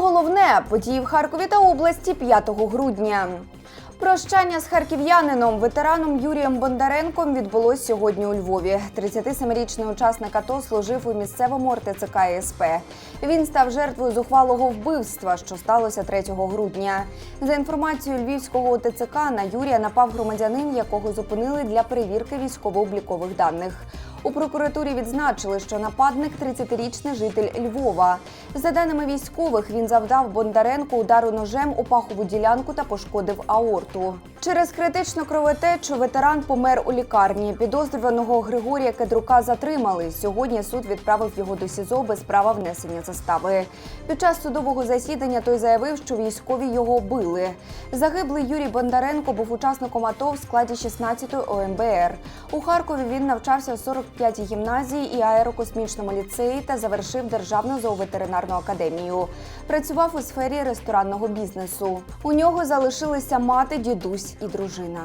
головне події в Харкові та області 5 грудня. Прощання з харків'янином, ветераном Юрієм Бондаренком відбулось сьогодні у Львові. 37-річний учасник АТО служив у місцевому РТЦК СП. Він став жертвою зухвалого вбивства, що сталося 3 грудня. За інформацією львівського ОТЦК, на Юрія напав громадянин, якого зупинили для перевірки військово-облікових даних. У прокуратурі відзначили, що нападник 30-річний житель Львова. За даними військових, він завдав Бондаренку удару ножем у пахову ділянку та пошкодив аорту. Через критичну кровотечу ветеран помер у лікарні. Підозрюваного Григорія Кедрука затримали. Сьогодні суд відправив його до СІЗО без права внесення застави. Під час судового засідання той заявив, що військові його били. Загиблий Юрій Бондаренко був учасником АТО в складі 16-ї ОМБР. У Харкові він навчався 40 п'ятій гімназії і аерокосмічному ліцеї та завершив Державну зооветеринарну академію. Працював у сфері ресторанного бізнесу. У нього залишилися мати, дідусь і дружина.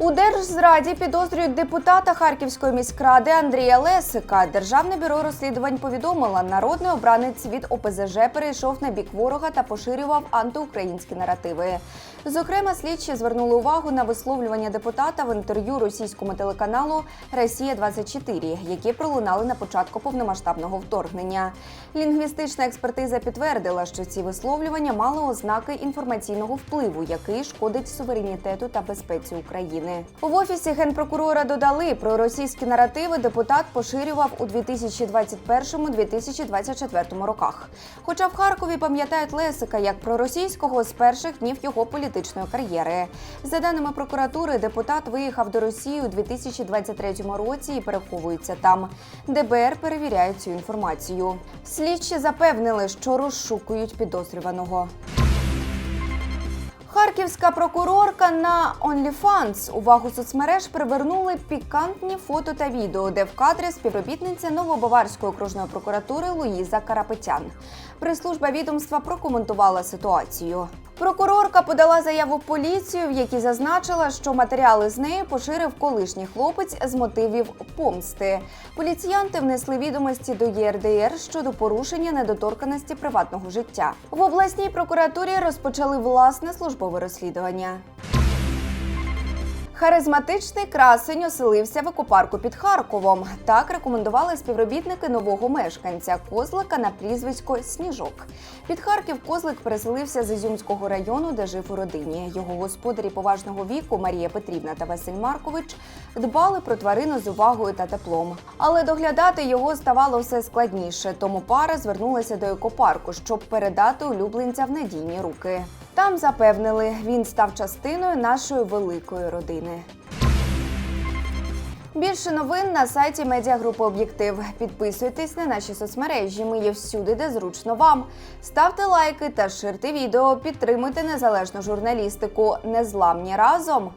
У держзраді підозрюють депутата Харківської міськради Андрія Лесика. Державне бюро розслідувань повідомило, народний обранець від ОПЗЖ перейшов на бік ворога та поширював антиукраїнські наративи. Зокрема, слідчі звернули увагу на висловлювання депутата в інтерв'ю російському телеканалу Росія 24 які пролунали на початку повномасштабного вторгнення. Лінгвістична експертиза підтвердила, що ці висловлювання мали ознаки інформаційного впливу, який шкодить суверенітету та безпеці України. В офісі генпрокурора додали про російські наративи. Депутат поширював у 2021-2024 роках. Хоча в Харкові пам'ятають Лесика як проросійського з перших днів його політичної кар'єри. За даними прокуратури, депутат виїхав до Росії у 2023 році і переховується там. ДБР перевіряє цю інформацію. Слідчі запевнили, що розшукують підозрюваного. Харківська прокурорка на OnlyFans увагу соцмереж привернули пікантні фото та відео, де в кадрі співробітниця Новобаварської окружної прокуратури Луїза Карапетян. Прес-служба відомства прокоментувала ситуацію. Прокурорка подала заяву поліцію, в якій зазначила, що матеріали з нею поширив колишній хлопець з мотивів помсти. Поліціянти внесли відомості до ЄРДР щодо порушення недоторканості приватного життя. В обласній прокуратурі розпочали власне службове розслідування. Харизматичний красень оселився в екопарку під Харковом. Так рекомендували співробітники нового мешканця Козлика на прізвисько Сніжок. Під Харків Козлик переселився з Ізюмського району, де жив у родині. Його господарі поважного віку Марія Петрівна та Василь Маркович дбали про тварину з увагою та теплом. Але доглядати його ставало все складніше, тому пара звернулася до екопарку, щоб передати улюбленця в надійні руки. Там запевнили, він став частиною нашої великої родини. Більше новин на сайті медіагрупи Об'єктив. Підписуйтесь на наші соцмережі. Ми є всюди, де зручно вам. Ставте лайки та ширте відео. Підтримуйте незалежну журналістику. Незламні разом.